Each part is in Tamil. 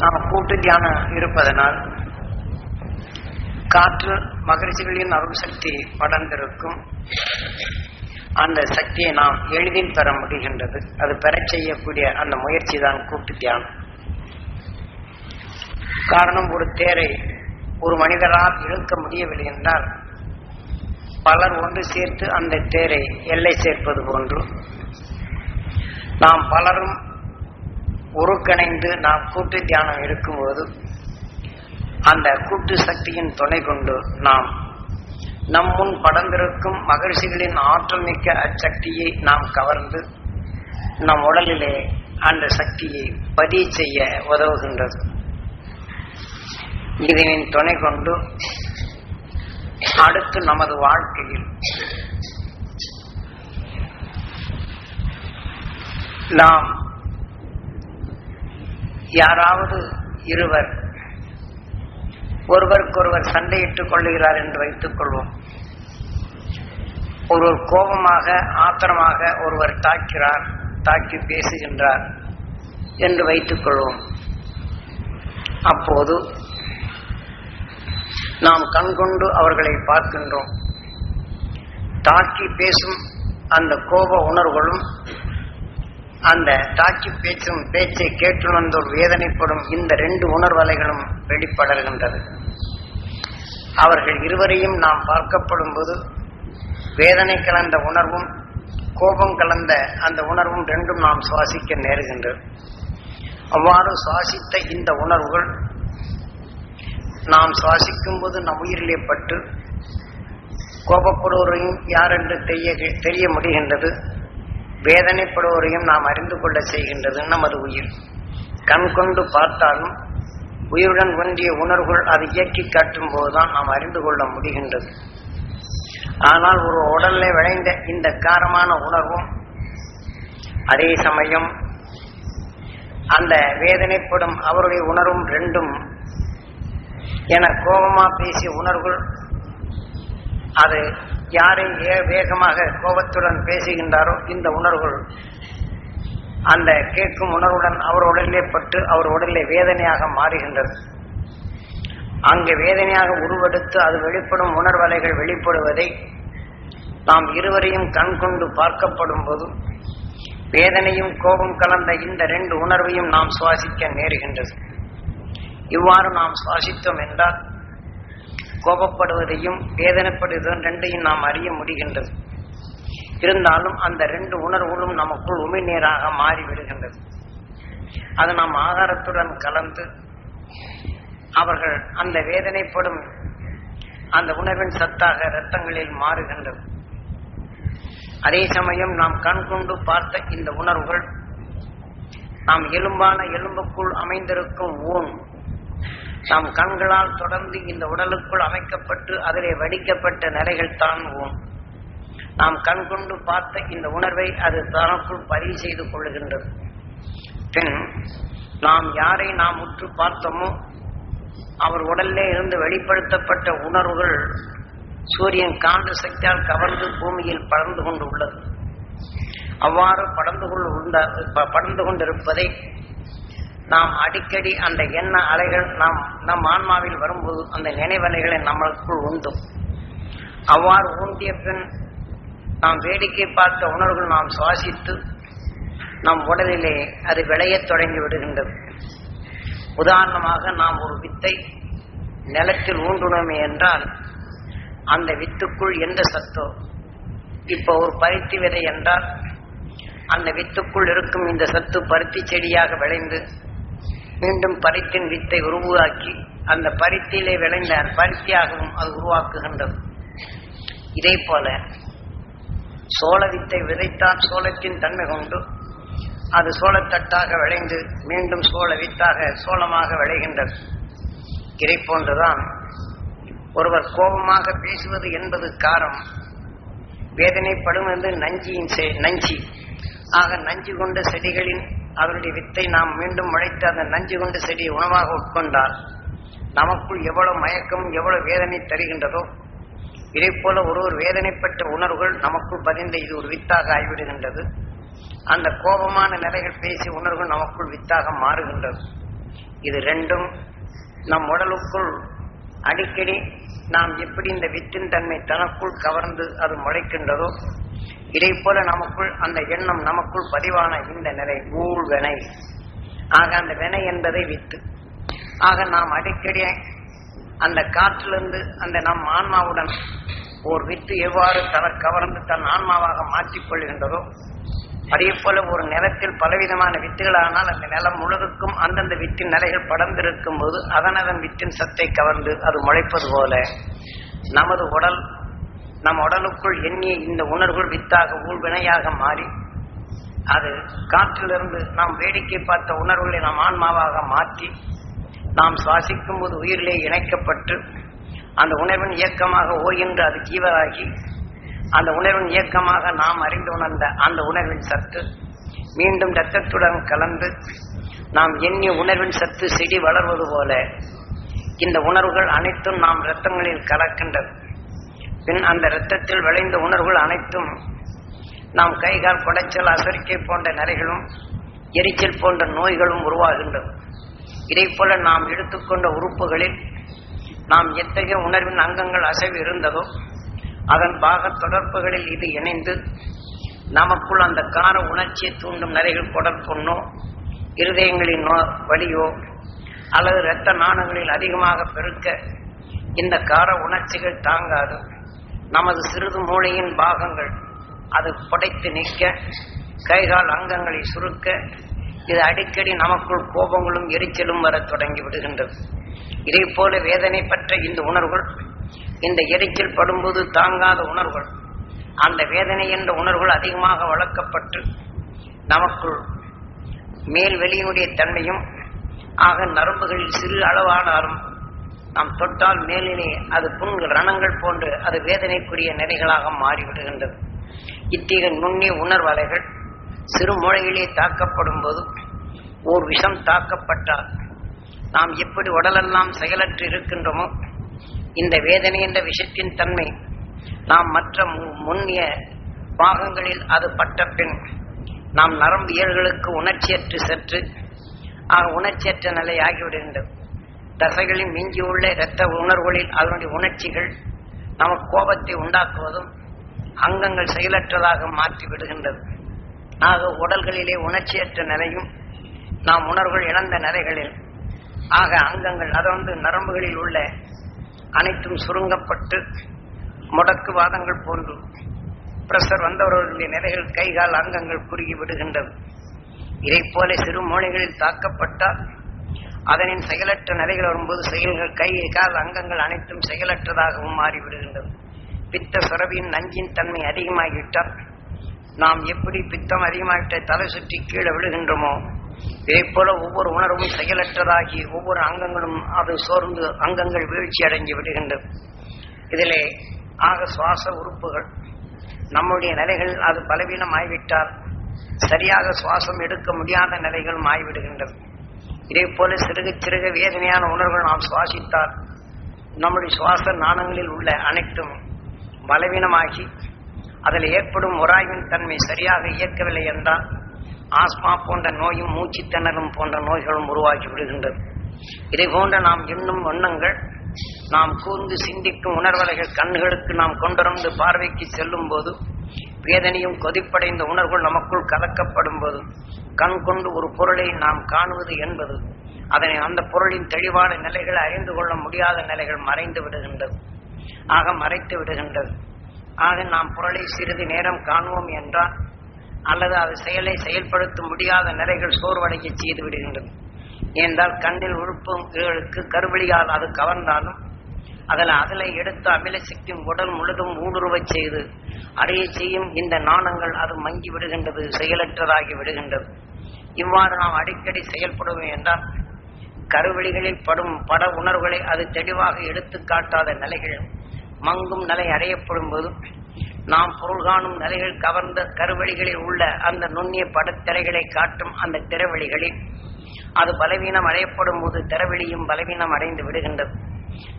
நாம் கூட்டு தியானம் இருப்பதனால் காற்று மகிழ்ச்சிகளின் அருள் சக்தி படர்ந்திருக்கும். அந்த சக்தியை நாம் எளிதில் பெற முடிகின்றது. அது பெறச் செய்யக்கூடிய அந்த முயற்சி தான் கூட்டு தியானம் காரணம் ஒரு தேரை ஒரு மனிதரால் இழுக்க முடியவில்லை என்றால் பலர் ஒன்று சேர்த்து அந்த தேரை எல்லை சேர்ப்பது போன்று நாம் பலரும் ஒருங்கிணைந்து நாம் கூட்டு தியானம் இருக்கும்போது அந்த கூட்டு சக்தியின் துணை கொண்டு நாம் நம் முன் படர்ந்திருக்கும் மகிழ்ச்சிகளின் ஆற்றல் மிக்க அச்சக்தியை நாம் கவர்ந்து நம் உடலிலே அந்த சக்தியை பதிவு செய்ய உதவுகின்றது. இதனின் துணை கொண்டு அடுத்து நமது வாழ்க்கையில் நாம் யாராவது இருவர் ஒருவருக்கொருவர் சண்டையிட்டுக் கொள்ளுகிறார் என்று வைத்துக் கொள்வோம். ஒருவர் கோபமாக ஆத்திரமாக ஒருவர் தாக்கிறார் தாக்கி பேசுகின்றார் என்று வைத்துக் கொள்வோம். அப்போது நாம் கண்கொண்டு அவர்களை பார்க்கின்றோம். தாக்கி பேசும் அந்த கோப உணர்வுகளும் அந்த தாக்கி பேச்சும் பேச்சை கேட்டுணர்ந்தோர் வேதனைப்படும் இந்த ரெண்டு உணர்வலைகளும் வெளிப்படர்கின்றது அவர்கள் இருவரையும் நாம் பார்க்கப்படும் போது வேதனை கலந்த உணர்வும் கோபம் கலந்த அந்த உணர்வும் ரெண்டும் நாம் சுவாசிக்க நேருகின்றது. அவ்வாறு சுவாசித்த இந்த உணர்வுகள் நாம் சுவாசிக்கும் போது நம் உயிரிலே பட்டு கோபப்படுவோரையும் யார் என்று தெரிய தெரிய முடிகின்றது. வேதனைப்படுவோரையும் நாம் அறிந்து கொள்ள செய்கின்றது நமது உயிர். கண் கொண்டு பார்த்தாலும் உயிருடன் ஒன்றிய உணர்வுகள் அதை இயக்கி காட்டும் போதுதான் நாம் அறிந்து கொள்ள முடிகின்றது. ஆனால் ஒரு உடல்ல விளைந்த இந்த காரமான உணர்வும் அதே சமயம் அந்த வேதனைப்படும் அவருடைய உணர்வும் ரெண்டும் என கோபமா பேசிய உணர்வுகள் அது யாரை ஏ வேகமாக கோபத்துடன் பேசுகின்றாரோ இந்த உணர்வுகள் அந்த கேட்கும் உணர்வுடன் அவர் உடலிலே பட்டு அவர் உடலிலே வேதனையாக மாறுகின்றது. அங்கு வேதனையாக உருவெடுத்து அது வெளிப்படும் உணர்வலைகள் வெளிப்படுவதை நாம் இருவரையும் கண் கொண்டு பார்க்கப்படும் போதும் வேதனையும் கோபம் கலந்த இந்த ரெண்டு உணர்வையும் நாம் சுவாசிக்க நேருகின்றது. இவ்வாறு நாம் சுவாசித்தோம் என்றால் கோபப்படுவதையும் வேதனைப்படுவதும் ரெண்டையும் நாம் அறிய முடிகின்றது. இருந்தாலும் அந்த ரெண்டு உணர்வுகளும் நமக்குள் உமிழ்நீராக மாறிவிடுகின்றது. அது நாம் ஆகாரத்துடன் கலந்து அவர்கள் அந்த வேதனைப்படும் அந்த உணர்வின் சத்தாக இரத்தங்களில் மாறுகின்றது. அதே சமயம் நாம் கண்கொண்டு பார்த்த இந்த உணர்வுகள் நாம் எலும்பான எலும்புக்குள் அமைந்திருக்கும் ஊன் நம் கண்களால் தொடர்ந்து இந்த உடலுக்குள் அமைக்கப்பட்டு அதிலே வடிக்கப்பட்ட நிலைகள் தான் ஓம் நாம் கண் கொண்டு பார்த்த இந்த உணர்வை அது தனக்குள் பதிவு செய்து கொள்ளுகின்றது. பின் நாம் யாரை நாம் உற்று பார்த்தோமோ அவர் உடல்லே இருந்து வெளிப்படுத்தப்பட்ட உணர்வுகள் சூரியன் காந்த சக்தியால் கவர்ந்து பூமியில் படர்ந்து கொண்டு உள்ளது. அவ்வாறு படர்ந்து கொண்டு படர்ந்து கொண்டிருப்பதை நாம் அடிக்கடி அந்த எண்ண அலைகள் நாம் நம் ஆன்மாவில் வரும்போது அந்த நினைவலைகளை நம்மளுக்குள் உண்டும் அவ்வாறு ஊண்டிய பின் நாம் வேடிக்கை பார்த்த உணர்வுகள் நாம் சுவாசித்து நம் உடலிலே அது விளையத் தொடங்கி விடுகின்றது. உதாரணமாக நாம் ஒரு வித்தை நிலத்தில் ஊன்றுனோமே என்றால் அந்த வித்துக்குள் எந்த சத்தோ இப்போ ஒரு பருத்தி விதை என்றால் அந்த வித்துக்குள் இருக்கும் இந்த சத்து பருத்தி செடியாக விளைந்து மீண்டும் பருத்தின் வித்தை உருவாக்கி அந்த பருத்தியிலே விளைந்த பருத்தியாகவும் அது உருவாக்குகின்றது. இதே போல சோள வித்தை விதைத்தால் சோளத்தின் தன்மை கொண்டு அது சோளத்தட்டாக விளைந்து மீண்டும் சோள வித்தாக சோளமாக விளைகின்றது. இதை போன்றுதான் ஒருவர் கோபமாக பேசுவது என்பது காரம் வேதனைப்படும் என்று நஞ்சியின் நஞ்சி. ஆக நஞ்சு கொண்ட செடிகளின் அவருடைய வித்தை நாம் மீண்டும் முளைத்து அந்த நஞ்சு கொண்டு செடியை உணவாக உட்கொண்டால் நமக்குள் எவ்வளவு மயக்கம் எவ்வளவு வேதனை தருகின்றதோ இதை போல ஒரு ஒரு வேதனைப்பட்ட உணர்வுகள் நமக்குள் பதிந்த இது ஒரு வித்தாக ஆகிவிடுகின்றது அந்த கோபமான நிலைகள் பேசிய உணர்வு நமக்குள் வித்தாக மாறுகின்றது. இது ரெண்டும் நம் உடலுக்குள் அடிக்கடி நாம் எப்படி இந்த வித்தின் தன்மை தனக்குள் கவர்ந்து அது முளைக்கின்றதோ இதை போல நமக்குள் அந்த எண்ணம் நமக்குள் பதிவான இந்த நிலை ஊழ் வினை. ஆக அந்த வினை என்பதை வித்து ஆக நாம் அடிக்கடி அந்த காற்றிலிருந்து அந்த நம் ஆன்மாவுடன் ஒரு வித்து எவ்வாறு தன கவர்ந்து தன் ஆன்மாவாக மாற்றிக்கொள்கின்றதோ அதே போல ஒரு நிலத்தில் பலவிதமான வித்துகளானால் அந்த நிலம் முழுதுக்கும் அந்தந்த வித்தின் நிலைகள் படர்ந்திருக்கும் போது அதன் அதன் வித்தின் சத்தை கவர்ந்து அது முளைப்பது போல நமது உடல் நம் உடலுக்குள் எண்ணிய இந்த உணர்வுகள் வித்தாக ஊழ்வினையாக மாறி அது காற்றிலிருந்து நாம் வேடிக்கை பார்த்த உணர்வுகளை நாம் ஆன்மாவாக மாற்றி நாம் சுவாசிக்கும் போது உயிரிலே இணைக்கப்பட்டு அந்த உணர்வின் இயக்கமாக ஓய்கின்ற அது ஜீவராகி அந்த உணர்வின் இயக்கமாக நாம் அறிந்து உணர்ந்த அந்த உணர்வின் சத்து மீண்டும் இரத்தத்துடன் கலந்து நாம் எண்ணிய உணர்வின் சத்து செடி வளர்வது போல இந்த உணர்வுகள் அனைத்தும் நாம் இரத்தங்களில் கலக்கின்றது பின் அந்த இரத்தத்தில் விளைந்த உணர்வுகள் அனைத்தும் நாம் கைகால் குடைச்சல் அசரிக்கை போன்ற நிலைகளும் எரிச்சல் போன்ற நோய்களும் உருவாகின்றது இதை போல நாம் எடுத்துக்கொண்ட உறுப்புகளில் நாம் எத்தகைய உணர்வின் அங்கங்கள் அசைவு இருந்ததோ அதன் பாக தொடர்புகளில் இது இணைந்து நமக்குள் அந்த கார உணர்ச்சியை தூண்டும் நிறைகள் குடற்புண்ணோ இருதயங்களின் நோ வலியோ அல்லது இரத்த நாணங்களில் அதிகமாக பெருக்க இந்த கார உணர்ச்சிகள் தாங்காது. நமது சிறிது மூளையின் பாகங்கள் அது புடைத்து நிற்க கைகால் அங்கங்களை சுருக்க இது அடிக்கடி நமக்குள் கோபங்களும் எரிச்சலும் வர தொடங்கி விடுகின்றது. இதே போல வேதனை பற்ற இந்த உணர்வுகள் இந்த எரிச்சல் படும்போது தாங்காத உணர்வுகள் அந்த வேதனை என்ற உணர்வுகள் அதிகமாக வளர்க்கப்பட்டு நமக்குள் மேல் வெளியினுடைய தன்மையும் ஆக நரம்புகளில் சிறு அளவானாலும் நாம் தொட்டால் மேலிலே அது புண்கள் ரணங்கள் போன்று அது வேதனைக்குரிய நிலைகளாக மாறிவிடுகின்றது. இத்தகைய நுண்ணிய உணர்வலைகள் சிறு மூளையிலே தாக்கப்படும் போது ஓர் விஷம் தாக்கப்பட்டால் நாம் எப்படி உடலெல்லாம் செயலற்று இருக்கின்றோமோ இந்த வேதனை என்ற விஷத்தின் தன்மை நாம் மற்ற முன்னிய பாகங்களில் அது பட்ட பின் நாம் நரம்பு இயல்களுக்கு உணர்ச்சியற்று சற்று ஆக உணர்ச்சியற்ற நிலை ஆகிவிடுகின்றது தசைகளின் மிஞ்சியுள்ள இரத்த உணர்வுகளில் அதனுடைய உணர்ச்சிகள் நமக்கு கோபத்தை உண்டாக்குவதும் அங்கங்கள் செயலற்றதாக மாற்றி விடுகின்றது. ஆக உடல்களிலே உணர்ச்சியற்ற நிலையும் நாம் உணர்வுகள் இழந்த நிலைகளில் ஆக அங்கங்கள் அதாவது நரம்புகளில் உள்ள அனைத்தும் சுருங்கப்பட்டு முடக்குவாதங்கள் போன்று பிரஷர் வந்தவர்களுடைய நிலைகள் கைகால் அங்கங்கள் குறுகி விடுகின்றது. இதைப் போல சிறு மூளைகளில் தாக்கப்பட்டால் அதனின் செயலற்ற நிலைகள் வரும்போது செயல்கள் கை கால் அங்கங்கள் அனைத்தும் செயலற்றதாகவும் மாறிவிடுகின்றது. பித்த சுரவியின் நஞ்சின் தன்மை அதிகமாகிவிட்டால் நாம் எப்படி பித்தம் அதிகமாகிட்ட தலை சுற்றி கீழே விழுகின்றோமோ இதே போல ஒவ்வொரு உணர்வும் செயலற்றதாகி ஒவ்வொரு அங்கங்களும் அது சோர்ந்து அங்கங்கள் வீழ்ச்சி அடைஞ்சு விடுகின்றது. இதிலே ஆக சுவாச உறுப்புகள் நம்முடைய நிலைகள் அது பலவீனம் ஆகிவிட்டால் சரியாக சுவாசம் எடுக்க முடியாத நிலைகளும் ஆகிவிடுகின்றது. இதே போல சிறுக சிறுக வேதனையான உணர்வுகள் நாம் சுவாசித்தால் நம்முடைய சுவாச நாணங்களில் உள்ள அனைத்தும் பலவீனமாகி அதில் ஏற்படும் உராய்வின் தன்மை சரியாக இயக்கவில்லை என்றால் ஆஸ்மா போன்ற நோயும் மூச்சுத்திணறும் போன்ற நோய்களும் உருவாகி விடுகின்றது. இதை போன்ற நாம் எண்ணும் எண்ணங்கள் நாம் கூர்ந்து சிந்திக்கும் உணர்வலைகள் கண்களுக்கு நாம் கொண்டிருந்து பார்வைக்கு செல்லும் போது வேதனையும் கொதிப்படைந்த உணர்வுகள் நமக்குள் கலக்கப்படும் போது கண் கொண்டு ஒரு பொருளை நாம் காணுவது என்பது அதனை அந்த பொருளின் தெளிவான நிலைகளை அறிந்து கொள்ள முடியாத நிலைகள் மறைந்து விடுகின்றது. ஆக மறைத்து விடுகின்றது. ஆக நாம் பொருளை சிறிது நேரம் காணுவோம் என்றால் அல்லது அது செயலை செயல்படுத்த முடியாத நிலைகள் சோர்வடைய செய்து விடுகின்றது. என்றால் கண்ணில் உறுப்புகளுக்கு கருவழியால் அது கவர்ந்தாலும் அதில் அதில் எடுத்து அமில சக்தி உடல் முழுதும் ஊடுருவச் செய்து அடைய செய்யும் இந்த நாணங்கள் அது மங்கி விடுகின்றது செயலற்றதாகி விடுகின்றது. இவ்வாறு நாம் அடிக்கடி செயல்படுவோம் என்றால் கருவெளிகளில் படும் பட உணர்வுகளை அது தெளிவாக எடுத்து காட்டாத நிலைகள் மங்கும் நிலை அடையப்படும் போது நாம் பொருள் காணும் நிலைகள் கவர்ந்த கருவெளிகளில் உள்ள அந்த நுண்ணிய படத்திரைகளை காட்டும் அந்த திறவெளிகளில் அது பலவீனம் அடையப்படும் போது திறவெளியும் பலவீனம் அடைந்து விடுகின்றது.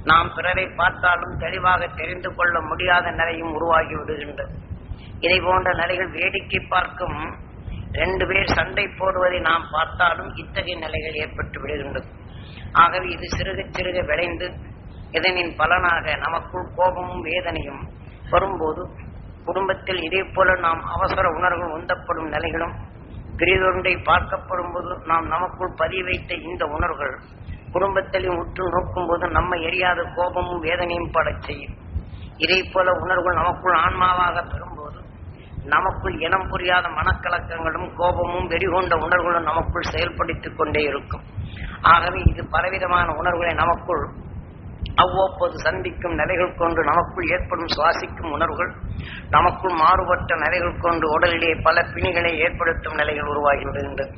நாம் பிறரை பார்த்தாலும் தெளிவாக தெரிந்து கொள்ள முடியாத நிலையும் உருவாகி விடுகின்றது. இதை போன்ற நிலைகள் வேடிக்கை பார்க்கும் ரெண்டு பேர் சண்டை போடுவதை நாம் பார்த்தாலும் இத்தகைய நிலைகள் ஏற்பட்டு விடுகின்றது. ஆகவே இது சிறுக சிறுக விளைந்து இதனின் பலனாக நமக்குள் கோபமும் வேதனையும் வரும்போது குடும்பத்தில் இதே போல நாம் அவசர உணர்வு உந்தப்படும் நிலைகளும் பிரிதொன்றை பார்க்கப்படும் போது நாம் நமக்குள் பதிய வைத்த இந்த உணர்வுகள் குடும்பத்திலையும் உற்று நோக்கும் போது நம்ம எரியாத கோபமும் வேதனையும் படச் செய்யும். இதை போல உணர்வுகள் நமக்குள் ஆன்மாவாக பெறும்போது நமக்குள் இனம் புரியாத மனக்கலக்கங்களும் கோபமும் வெறிகொண்ட உணர்வுகளும் நமக்குள் செயல்படுத்திக் கொண்டே இருக்கும். ஆகவே இது பலவிதமான உணர்வுகளை நமக்குள் அவ்வப்போது சந்திக்கும் நிலைகள் கொண்டு நமக்குள் ஏற்படும் சுவாசிக்கும் உணர்வுகள் நமக்குள் மாறுபட்ட நிலைகள் கொண்டு உடலிலே பல பிணிகளை ஏற்படுத்தும் நிலைகள் உருவாகி வருகின்றது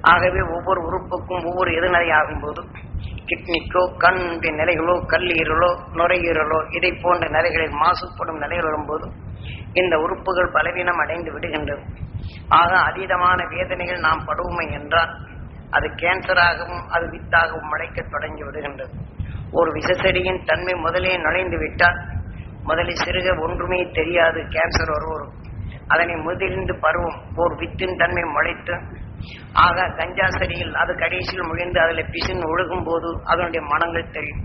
ஆகவே ஒவ்வொரு உறுப்புக்கும் ஒவ்வொரு எதிர்நிலையாகும் போது கிட்னிக்கோ கண்ணின் நிலைகளோ கல்லீரலோ நுரையீரலோ இதை போன்ற நிலைகளில் மாசுபடும் நிலைகள் வரும்போது இந்த உறுப்புகள் பலவீனம் அடைந்து விடுகின்றது ஆக அதீதமான வேதனைகள் நாம் படுவோமை என்றால் அது கேன்சராகவும் அது வித்தாகவும் முளைக்கத் தொடங்கி விடுகின்றது. ஒரு விஷச்செடியின் தன்மை முதலே நுழைந்து விட்டால் முதலில் சிறுக ஒன்றுமே தெரியாது கேன்சர் ஒருவரும் அதனை முதலிருந்து பருவம் ஒரு வித்தின் தன்மை முளைத்து ஆக கஞ்சா செடியில் அது கடைசியில் முழிந்து அதில் பிசின் ஒழுகும் போது அதனுடைய மனங்கள் தெரியும்.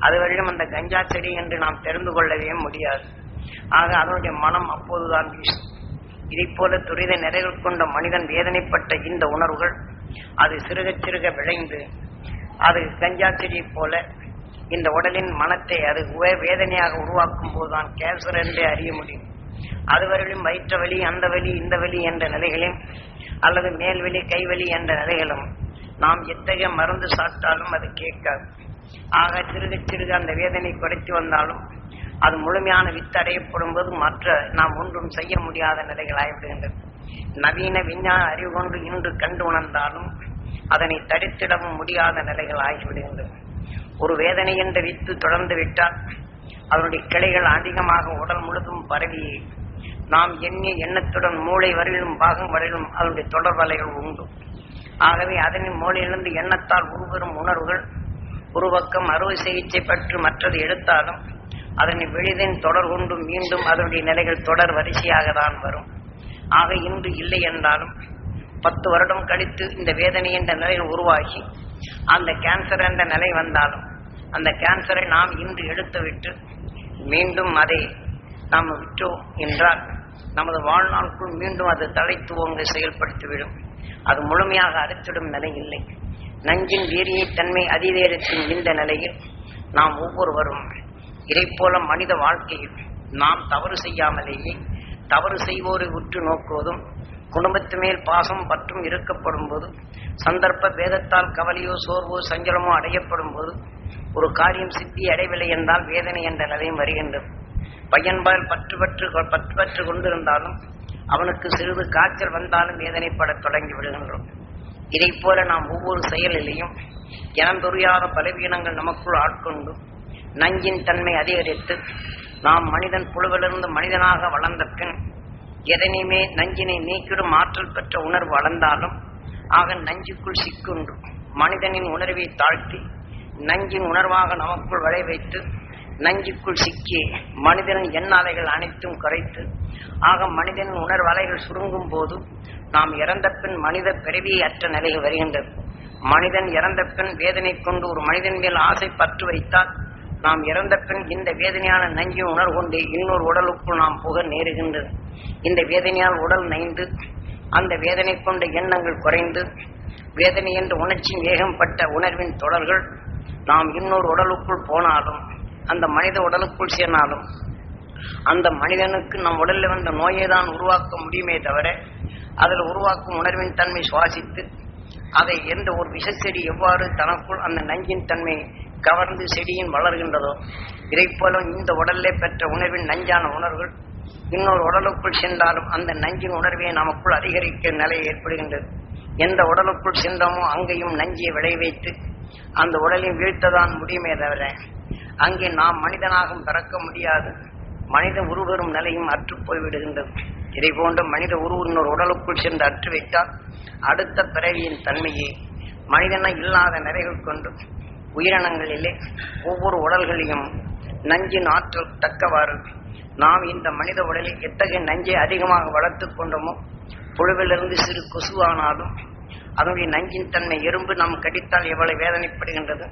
அதுவரையிலும் அந்த கஞ்சா செடி என்று நாம் தெரிந்து கொள்ளவே முடியாது. ஆக அதனுடைய மனம் அப்போதுதான் வீசும். இதை போல துரித நிறைகள் கொண்ட மனிதன் வேதனைப்பட்ட இந்த உணர்வுகள் அது சிறுக சிறுக விளைந்து அது கஞ்சா செடியைப் போல இந்த உடலின் மனத்தை அது வேதனையாக உருவாக்கும் போதுதான் கேன்சர் என்றே அறிய முடியும். அதுவரையிலும் வயிற்று வலி அந்த வலி இந்த வலி என்ற நிலைகளிலும் அல்லது மேல்வலி கைவலி என்ற நிலைகளும் நாம் எத்தகைய மருந்து சாப்பிட்டாலும் அது கேட்காது. ஆக சிறுக சிறுக அந்த வேதனை குறைத்து வந்தாலும் அது முழுமையான வித்தடையப்படும் போது மற்ற நாம் ஒன்றும் செய்ய முடியாத நிலைகளாகிவிடுகின்றது நவீன விஞ்ஞான அறிவு கொண்டு இன்று கண்டு உணர்ந்தாலும் அதனை தடுத்திடவும் முடியாத நிலைகள் ஆகிவிடுகின்றது ஒரு வேதனை என்ற வித்து தொடர்ந்து விட்டால் அதனுடைய கிளைகள் அதிகமாக உடல் முழுதும் பரவி நாம் எண்ணிய எண்ணத்துடன் மூளை வரையிலும் பாகம் வரையிலும் அதனுடைய தொடர்பலைகள் உண்டு. ஆகவே அதனின் மூளையிலிருந்து எண்ணத்தால் உருவரும் உணர்வுகள் ஒரு பக்கம் அறுவை சிகிச்சை பற்றி மற்றது எடுத்தாலும் அதனை வெளிதின் தொடர் கொண்டு மீண்டும் அதனுடைய நிலைகள் தொடர் வரிசையாக தான் வரும். ஆக இன்று இல்லை என்றாலும் பத்து வருடம் கழித்து இந்த வேதனை என்ற நிலையில் உருவாகி அந்த கேன்சர் என்ற நிலை வந்தாலும் அந்த கேன்சரை நாம் இன்று எடுத்துவிட்டு மீண்டும் அதை நாம் விட்டோம் என்றால் நமது வாழ்நாளுக்குள் மீண்டும் அது தழைத்துவங்க செயல்படுத்திவிடும். அது முழுமையாக அறுத்திடும் நிலை இல்லை. நஞ்சின் வீரிய தன்மை அதிதேரத்தின் இந்த நிலையில் நாம் ஒவ்வொருவரும் இதை போல மனித வாழ்க்கையில் நாம் தவறு செய்யாமலேயே தவறு செய்வோரை உற்று நோக்குவதும் குடும்பத்து மேல் பாசம் பற்றும் இருக்கப்படும் போது சந்தர்ப்ப பேதத்தால் கவலையோ சோர்வோ சஞ்சலமோ அடையப்படும் போது ஒரு காரியம் சித்தி அடைவில்லை என்றால் வேதனை என்ற நிலையும் வருகின்றது. பையன்பால் பற்று பற்று பற்று பற்று கொண்டிருந்தாலும் அவனுக்கு சிறிது காய்ச்சல் வந்தாலும் வேதனைப்படத் தொடங்கி விடுகின்றோம். இதை போல நாம் ஒவ்வொரு செயலிலையும் இனந்தொறியாத பலவீனங்கள் நமக்குள் ஆட்கொண்டு நஞ்சின் தன்மை அதிகரித்து நாம் மனிதன் புழுவிலிருந்து மனிதனாக வளர்ந்த பின் எதனையுமே நஞ்சினை நீக்கிடும் ஆற்றல் பெற்ற உணர்வு வளர்ந்தாலும் ஆக நஞ்சுக்குள் சிக்குண்டு மனிதனின் உணர்வை தாழ்த்தி நஞ்சின் உணர்வாக நமக்குள் வளை வைத்து நஞ்சுக்குள் சிக்கி மனிதனின் எண்ணாலைகள் அனைத்தும் குறைத்து ஆக மனிதனின் உணர்வலைகள் சுருங்கும் போது நாம் இறந்த பின் மனித பிறவியை அற்ற நிலை வருகின்றது. மனிதன் இறந்த பின் வேதனை கொண்டு ஒரு மனிதன் மேல் ஆசை பற்று வைத்தால் நாம் இறந்த பின் இந்த வேதனையான நஞ்சின் உணர்வு இன்னொரு உடலுக்குள் நாம் புக நேருகின்றது. இந்த வேதனையால் உடல் நைந்து அந்த வேதனை கொண்ட எண்ணங்கள் குறைந்து வேதனை என்ற வேகம் வேகம்பட்ட உணர்வின் தொடர்கள் நாம் இன்னொரு உடலுக்குள் போனாலும் அந்த மனித உடலுக்குள் சேர்ந்தாலும் அந்த மனிதனுக்கு நம் உடலில் வந்த நோயை தான் உருவாக்க முடியுமே தவிர அதில் உருவாக்கும் உணர்வின் தன்மை சுவாசித்து அதை எந்த ஒரு விஷச்செடி எவ்வாறு தனக்குள் அந்த நஞ்சின் தன்மை கவர்ந்து செடியின் வளர்கின்றதோ இதைப் இந்த உடலிலே பெற்ற உணர்வின் நஞ்சான உணர்வுகள் இன்னொரு உடலுக்குள் சென்றாலும் அந்த நஞ்சின் உணர்வை நமக்குள் அதிகரிக்க நிலை ஏற்படுகின்றது. எந்த உடலுக்குள் சென்றோமோ அங்கேயும் நஞ்சியை விளைவித்து அந்த உடலை வீழ்த்ததான் முடியுமே தவிர அங்கே நாம் மனிதனாகவும் பிறக்க முடியாது. மனித உருவரும் நிலையும் அற்றுப் போய்விடுகின்றது. இதை போன்ற மனித உருவு உடலுக்குள் சென்று அற்று வைத்தால் அடுத்த பிறவியின் தன்மையை மனிதனை இல்லாத நிறைகள் கொண்டு உயிரினங்களிலே ஒவ்வொரு உடல்களையும் நஞ்சின் ஆற்றல் தக்கவாறு நாம் இந்த மனித உடலில் எத்தகைய நஞ்சை அதிகமாக வளர்த்து கொண்டோமோ புழுவிலிருந்து சிறு கொசுவானாலும் அதனுடைய நஞ்சின் தன்மை எறும்பு நாம் கடித்தால் எவ்வளவு வேதனைப்படுகின்றது?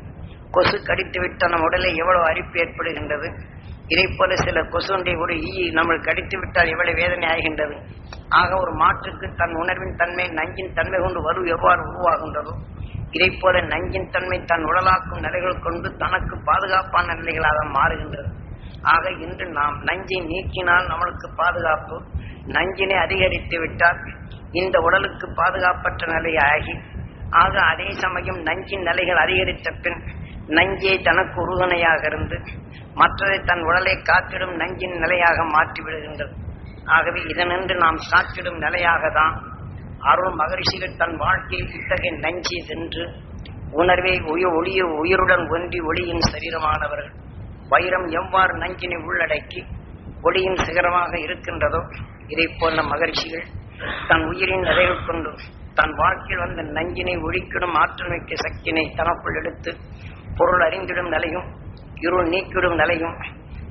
கொசு கடித்து விட்டால் நம் உடலை எவ்வளவு அரிப்பு ஏற்படுகின்றது? இதை போல சில கொசுண்டை ஒரு ஈ நம்ம கடித்து விட்டால் எவ்வளவு வேதனை ஆகின்றது? ஆக ஒரு மாற்றுக்கு தன் உணர்வின் தன்மை நஞ்சின் தன்மை கொண்டு வலு எவ்வாறு உருவாகின்றதோ இதை போல நஞ்சின் தன்மை தன் உடலாக்கும் நிலைகள் கொண்டு தனக்கு பாதுகாப்பான நிலைகளாக மாறுகின்றது. ஆக இன்று நாம் நஞ்சை நீக்கினால் நம்மளுக்கு பாதுகாப்பு நஞ்சினை அதிகரித்து விட்டால் இந்த உடலுக்கு பாதுகாப்பற்ற நிலை ஆகி ஆக அதே சமயம் நஞ்சின் நிலைகள் அதிகரித்த பின் நஞ்சே தனக்கு உருகணையாக இருந்து மற்றதை தன் உடலை காத்திடும் நஞ்சின் நிலையாக மாற்றிவிடுகின்றது ஆகவே இதனின்று நாம் சாற்றிடும் நிலையாக தான் அருள் மகரிஷிகள் தன் வாழ்க்கையில் இத்தகைய நஞ்சி சென்று உணர்வை உயிர் ஒளிய உயிருடன் ஒன்றி ஒளியின் சரீரமானவர்கள். வைரம் எவ்வாறு நஞ்சினை உள்ளடக்கி ஒளியின் சிகரமாக இருக்கின்றதோ இதை போன்ற மகரிஷிகள் தன் உயிரின் நிறைவு கொண்டு தன் வாழ்க்கையில் வந்த நஞ்சினை ஒழிக்கிடும் ஆற்றல் மிக்க சக்தினை தனக்குள் எடுத்து பொருள் அறிந்திடும் நிலையும் இருள் நீக்கிடும் நிலையும்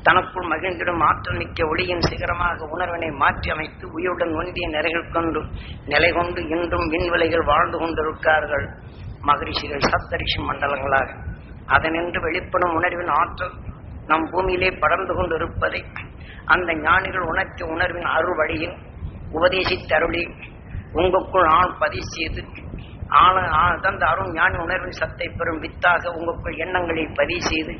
தனக்குள் மகிழ்ந்திடும் ஆற்றல் மிக்க ஒளியின் சிகரமாக உணர்வினை மாற்றி அமைத்து உயிருடன் ஒன்றிய நிறைகள் கொண்டு நிலை கொண்டு இன்றும் விண்வெளிகள் வாழ்ந்து கொண்டிருக்கிறார்கள். மகரிஷிகள் சப்தரிஷி மண்டலங்களாக. அதனின்று வெளிப்படும் உணர்வின் ஆற்றல் நம் பூமியிலே படர்ந்து கொண்டிருப்பதை அந்த ஞானிகள் உணர்த்தி உணர்வின் அருள் வழியில் உபதேசித்தருளி. உங்களுக்குள் ஆள் பதிவு செய்து ஆள தந்த அருண் ஞானி உணர்வின் சத்தை பெறும் வித்தாக உங்களுக்குள் எண்ணங்களை பதிவு செய்து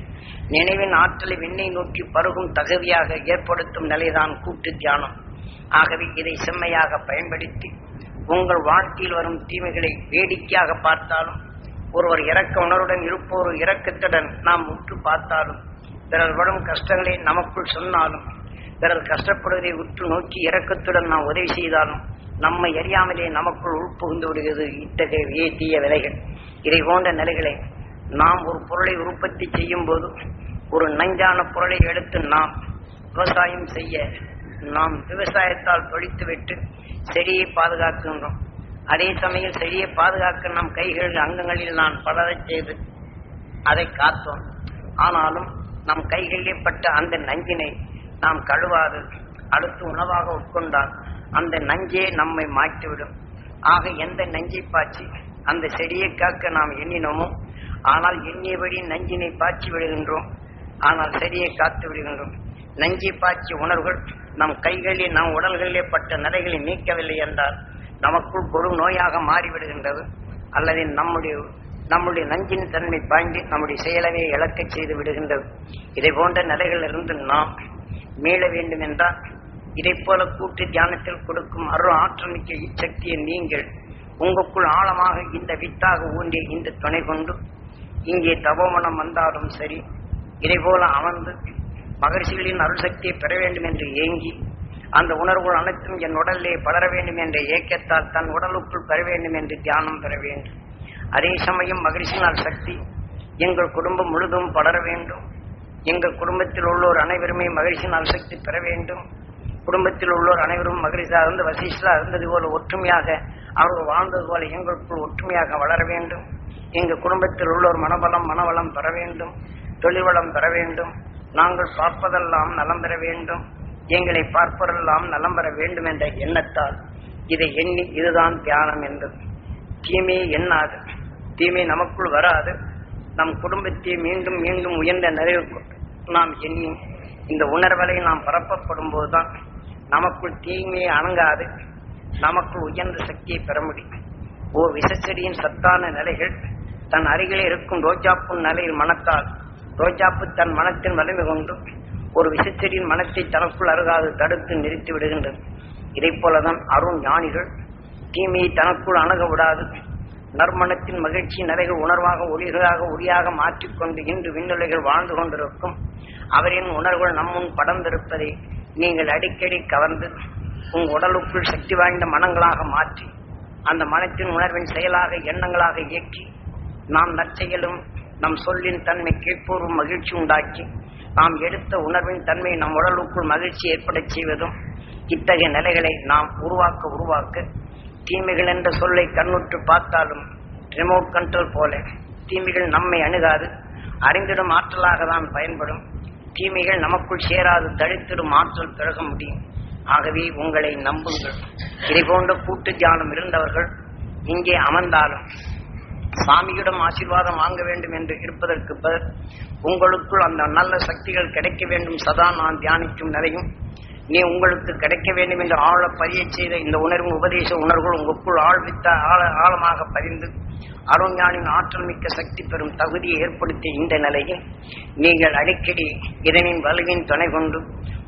நினைவின் ஆற்றலை விண்ணை நோக்கி பருகும் தகுதியாக ஏற்படுத்தும் நிலைதான் கூட்டு தியானம். ஆகவே இதை செம்மையாக பயன்படுத்தி உங்கள் வாழ்க்கையில் வரும் தீமைகளை வேடிக்கையாக பார்த்தாலும் ஒருவர் இரக்க உணர்வுடன் இருப்போர் இறக்கத்துடன் நாம் உற்று பார்த்தாலும் பிறர் வரும் கஷ்டங்களை நமக்குள் சொன்னாலும் பிறர் கஷ்டப்படுவதை உற்று நோக்கி இறக்கத்துடன் நாம் உதவி செய்தாலும் நம்மை அறியாமலே நமக்குள் உள்புகுந்து விடுகிறது இத்தகைய வே- தீய விலைகள். இதை போன்ற நிலைகளை நாம் ஒரு பொருளை உற்பத்தி செய்யும் போது ஒரு நஞ்சான பொருளை எடுத்து நாம் விவசாயம் செய்ய நாம் விவசாயத்தால் தொழித்துவிட்டு செடியை பாதுகாக்கின்றோம். அதே சமயம் செடியை பாதுகாக்க நம் கைகள் அங்கங்களில் நான் பலரை செய்து அதை காத்தோம். ஆனாலும் நம் கைகளிலே பட்ட அந்த நஞ்சினை நாம் கழுவாது. அடுத்து உணவாக உட்கொண்டால் அந்த நஞ்சே நம்மை மாற்றிவிடும் ஆக எந்த நஞ்சை பாய்ச்சி அந்த செடியை காக்க நாம் எண்ணினோமோ ஆனால் எண்ணியபடி நஞ்சினை பாய்ச்சி விடுகின்றோம். ஆனால் செடியை காத்து விடுகின்றோம். நஞ்சி பாய்ச்சி உணர்வுகள் நம் கைகளில் நம் உடல்களிலே பட்ட நிலைகளை நீக்கவில்லை என்றால் நமக்குள் கொடு நோயாக மாறிவிடுகின்றது. அல்லது நம்முடைய நம்முடைய நஞ்சின் தன்மை பாய்ந்து நம்முடைய செயலவே இழக்கச் செய்து விடுகின்றது. இதை போன்ற நிலைகளிலிருந்து நாம் மீள வேண்டும் என்றால் இதை போல கூட்டு தியானத்தில் கொடுக்கும் அருள் ஆற்றமிக்க இச்சக்தியை நீங்கள் உங்களுக்குள் ஆழமாக இந்த வித்தாக ஊன்றிய இந்த துணை கொண்டு இங்கே தபோமனம் வந்தாலும் சரி இதை போல அமர்ந்து மகர்ஷிகளின் அருள் சக்தியை பெற வேண்டும் என்று ஏங்கி அந்த உணர்வுகள் அனைத்தும் என் உடலிலே பலர வேண்டும் என்ற ஏக்கத்தால் தன் உடலுக்குள் பெற வேண்டும் என்று தியானம் பெற வேண்டும். அதே சமயம் மகிழ்ச்சியினால் சக்தி எங்கள் குடும்பம் முழுதும் பலர வேண்டும். எங்கள் குடும்பத்தில் உள்ளோர் அனைவருமே மகிழ்ச்சி நல்சக்தி பெற வேண்டும். குடும்பத்தில் உள்ளோர் அனைவரும் மகிழ்ச்சியாக இருந்து வசிஷ்டாக இருந்தது போல ஒற்றுமையாக அவர்கள் வாழ்ந்தது போல எங்களுக்குள் ஒற்றுமையாக வளர வேண்டும். எங்கள் குடும்பத்தில் உள்ளோர் மனபலம் மனவளம் பெற வேண்டும். தொழில் வளம் பெற வேண்டும். நாங்கள் பார்ப்பதெல்லாம் நலம் பெற வேண்டும். எங்களை பார்ப்பதெல்லாம் நலம் பெற வேண்டும் என்ற எண்ணத்தால் இதை எண்ணி இதுதான் தியானம் என்றது. தீமையை எண்ணாது. தீமை நமக்குள் வராது. நம் குடும்பத்தை மீண்டும் மீண்டும் உயர்ந்த நிறைவு நாம் எண்ணி இந்த உணர்வலை நாம் பரப்பப்படும் போதுதான் நமக்குள் தீமையை அணங்காது நமக்குள் உயர்ந்த சக்தியை பெற முடியும். ஓ விசச்செடியின் சத்தான நிலைகள் தன் அருகிலே இருக்கும் ரோஜாப்பு நிலையில் மனத்தால் ரோஜாப்பு தன் மனத்தின் வலிமை கொண்டு ஒரு விசச்செடியின் மனத்தை தனக்குள் அருகாது தடுத்து நிறுத்தி விடுகின்றது. இதை போலதான் அருண் ஞானிகள் தீமையை தனக்குள் அணுக விடாது நற்மணத்தின் மகிழ்ச்சி நிலைகள் உணர்வாக ஒளிகளாக ஒளியாக மாற்றிக்கொண்டு இன்று விண்ணுலைகள் வாழ்ந்து கொண்டிருக்கும் அவரின் உணர்வுகள் நம்முன் படர்ந்திருப்பதை நீங்கள் அடிக்கடி கவர்ந்து உங்கள் உடலுக்குள் சக்தி வாய்ந்த மனங்களாக மாற்றி அந்த மனத்தின் உணர்வின் செயலாக எண்ணங்களாக இயக்கி நாம் நற்செயலும் நம் சொல்லின் தன்மை கேட்போரும் மகிழ்ச்சி உண்டாக்கி நாம் எடுத்த உணர்வின் தன்மை நம் உடலுக்குள் மகிழ்ச்சி ஏற்படச் செய்வதும் இத்தகைய நிலைகளை நாம் உருவாக்க உருவாக்க தீமைகள் என்ற சொல்லை கண்ணுற்று பார்த்தாலும் ரிமோட் கண்ட்ரோல் போல தீமைகள் நம்மை அணுகாது. அறிந்திடும் ஆற்றலாக தான் பயன்படும். தீமைகள் நமக்குள் சேராது தடுத்திடும் ஆற்றல் பிறக முடியும். ஆகவே உங்களை நம்புங்கள். இதை போன்ற கூட்டு தியானம் இருந்தவர்கள் இங்கே அமர்ந்தாலும் சாமியிடம் ஆசீர்வாதம் வாங்க வேண்டும் என்று இருப்பதற்கு பதில் உங்களுக்குள் அந்த நல்ல சக்திகள் கிடைக்க வேண்டும். சதா நான் தியானிக்கும் நிலையும் நீ உங்களுக்கு கிடைக்க வேண்டும் என்று ஆழ பதிய செய்த இந்த உணர்வும் உபதேச உணர்வுகள் உங்களுக்குள் ஆழ்வித்த ஆழ ஆழமாக பதிந்து அருஞானின் ஆற்றல் மிக்க சக்தி பெறும் தகுதியை ஏற்படுத்திய இந்த நிலையில் நீங்கள் அடிக்கடி இதனின் வலுவின் துணை கொண்டு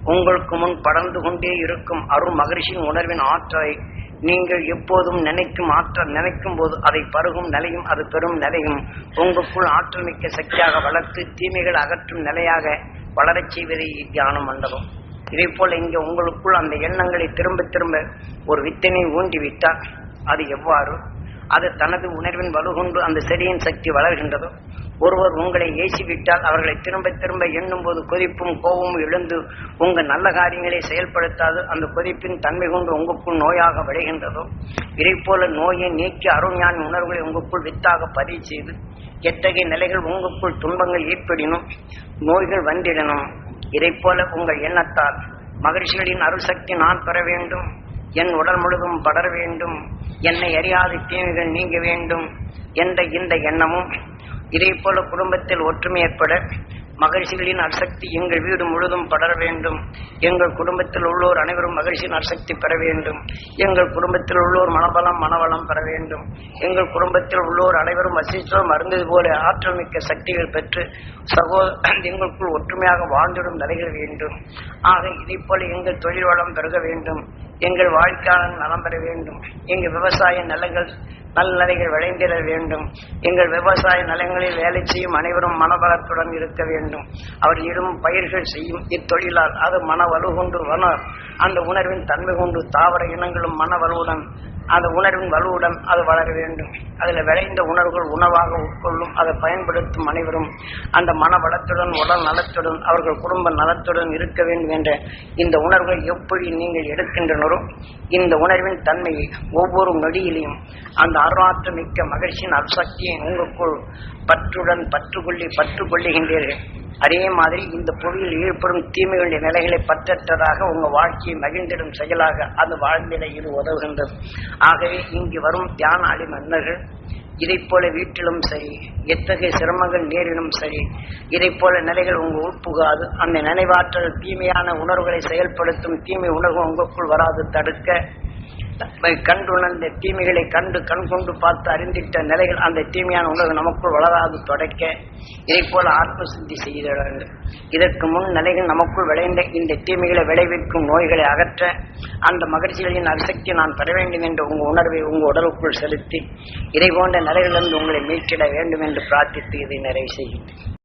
உங்களுக்கு முன் படர்ந்து கொண்டே இருக்கும் அருள் மகரிஷியின் உணர்வின் ஆற்றலை நீங்கள் எப்போதும் நினைக்கும் ஆற்றல் நினைக்கும் போது அதை பருகும் நிலையும் அது பெறும் நிலையும் உங்களுக்குள் ஆற்றல் மிக்க சக்தியாக வளர்த்து தீமைகள் அகற்றும் நிலையாக வளரச் செய்வதே தியானம் மண்டபம். இதே போல இங்க உங்களுக்குள் அந்த எண்ணங்களை திரும்ப திரும்ப ஒரு வித்தனை ஊண்டி விட்டால் அது எவ்வாறு? அது தனது உணர்வின் வலுகொண்டு அந்த செடியின் சக்தி வளர்கின்றதோ? ஒருவர் உங்களை ஏசிவிட்டால் அவர்களை திரும்ப திரும்ப எண்ணும் போது கொதிப்பும் கோபமும் எழுந்து உங்கள் நல்ல காரியங்களை செயல்படுத்தாது அந்த கொதிப்பின் தன்மை கொண்டு உங்களுக்குள் நோயாக விளைகின்றதோ? இதை போல நோயை நீக்கி அருண்ஞான உணர்வுகளை உங்களுக்குள் வித்தாக பதிவு செய்து எத்தகைய நிலைகள் உங்களுக்குள் துன்பங்கள் ஏற்படினும் நோய்கள் வந்திடணும்? இதை போல உங்கள் எண்ணத்தால் மகிழ்ச்சிகளின் அருசக்தி நான் பெற வேண்டும். என் உடல் முழுதும் படர வேண்டும். என்னை அறியாத தீமைகள் நீங்க வேண்டும். என்ற இந்த எண்ணமும் இதே போல குடும்பத்தில் ஒற்றுமை ஏற்பட மகிழ்ச்சிகளின் அசக்தி எங்கள் வீடு முழுதும் படர வேண்டும். எங்கள் குடும்பத்தில் உள்ளோர் அனைவரும் மகிழ்ச்சியின் அசக்தி பெற வேண்டும். எங்கள் குடும்பத்தில் உள்ளோர் மனபலம் மனவளம் பெற வேண்டும். எங்கள் குடும்பத்தில் உள்ளோர் அனைவரும் வசித்தோம் மருந்தது போல ஆற்றல் மிக்க சக்திகள் பெற்று சகோ எங்களுக்குள் ஒற்றுமையாக வாழ்ந்திடும் நிலைகள் வேண்டும். ஆக இதை போல எங்கள் தொழில் வளம் பெருக வேண்டும். எங்கள் வாழ்க்கையாளர் நலம் பெற வேண்டும். எங்கள் விவசாய நிலங்கள் நல்நிலைகள் விளைந்திட வேண்டும். எங்கள் விவசாய நிலங்களில் வேலை செய்யும் அனைவரும் மனபலத்துடன் இருக்க வேண்டும். அவர் இடும் பயிர்கள் செய்யும் இத்தொழிலால் அது மன வலு கொண்டு அந்த உணர்வின் தன்மை கொண்டு தாவர இனங்களும் மன வலுவுடன் அந்த உணர்வின் வலுவுடன் அது வளர வேண்டும். அதில் விளைந்த உணர்வுகள் உணவாக உட்கொள்ளும் அதை பயன்படுத்தும் அனைவரும் அந்த மன வளத்துடன் உடல் நலத்துடன் அவர்கள் குடும்ப நலத்துடன் இருக்க வேண்டும் என்ற இந்த உணர்வுகள் எப்படி நீங்கள் எடுக்கின்றனரோ இந்த உணர்வின் தன்மையை ஒவ்வொரு நொடியிலையும் அந்த அருளாற்று மிக்க மகிழ்ச்சியின் அசக்தியை உங்களுக்குள் பற்றுடன் பற்றுக்கொள்ளி பற்று கொள்ளுகின்றீர்கள் அதே மாதிரி இந்த புவியில் ஈடுபடும் தீமைகளுடைய நிலைகளை பற்றற்றதாக உங்க வாழ்க்கையை மகிழ்ந்திடும் செயலாக அது வாழ்ந்திட இது உதவுகின்றது. ஆகவே இங்கு வரும் தியான அழி மன்னர்கள் இதைப் போல வீட்டிலும் சரி எத்தகைய சிரமங்கள் நேரிலும் சரி இதைப் போல நிலைகள் உங்க உட்புகாது. அந்த நினைவாற்றல் தீமையான உணர்வுகளை செயல்படுத்தும் தீமை உணர்வு உங்களுக்குள் வராது. தடுக்க கண்டுணர்ந்த தீமைகளை கண்டு கண் கொண்டு பார்த்து அறிந்திட்ட நிலைகள் அந்த தீமையான உணர்வு நமக்குள் வளராது தொடக்க. இதை போல ஆத்ம சித்தி செய்கிறார்கள் இதற்கு முன் நிலைகள் நமக்குள் விளைந்த இந்த தீமைகளை விளைவிக்கும் நோய்களை அகற்ற அந்த மகிழ்ச்சிகளின் அரிசக்தி நான் பெற வேண்டும் என்ற உங்க உணர்வை உங்க உடலுக்குள் செலுத்தி இதை போன்ற நிலைகளிலிருந்து உங்களை மீட்டிட வேண்டும் என்று பிரார்த்தித்து இதை நிறைவு செய்கின்றேன்.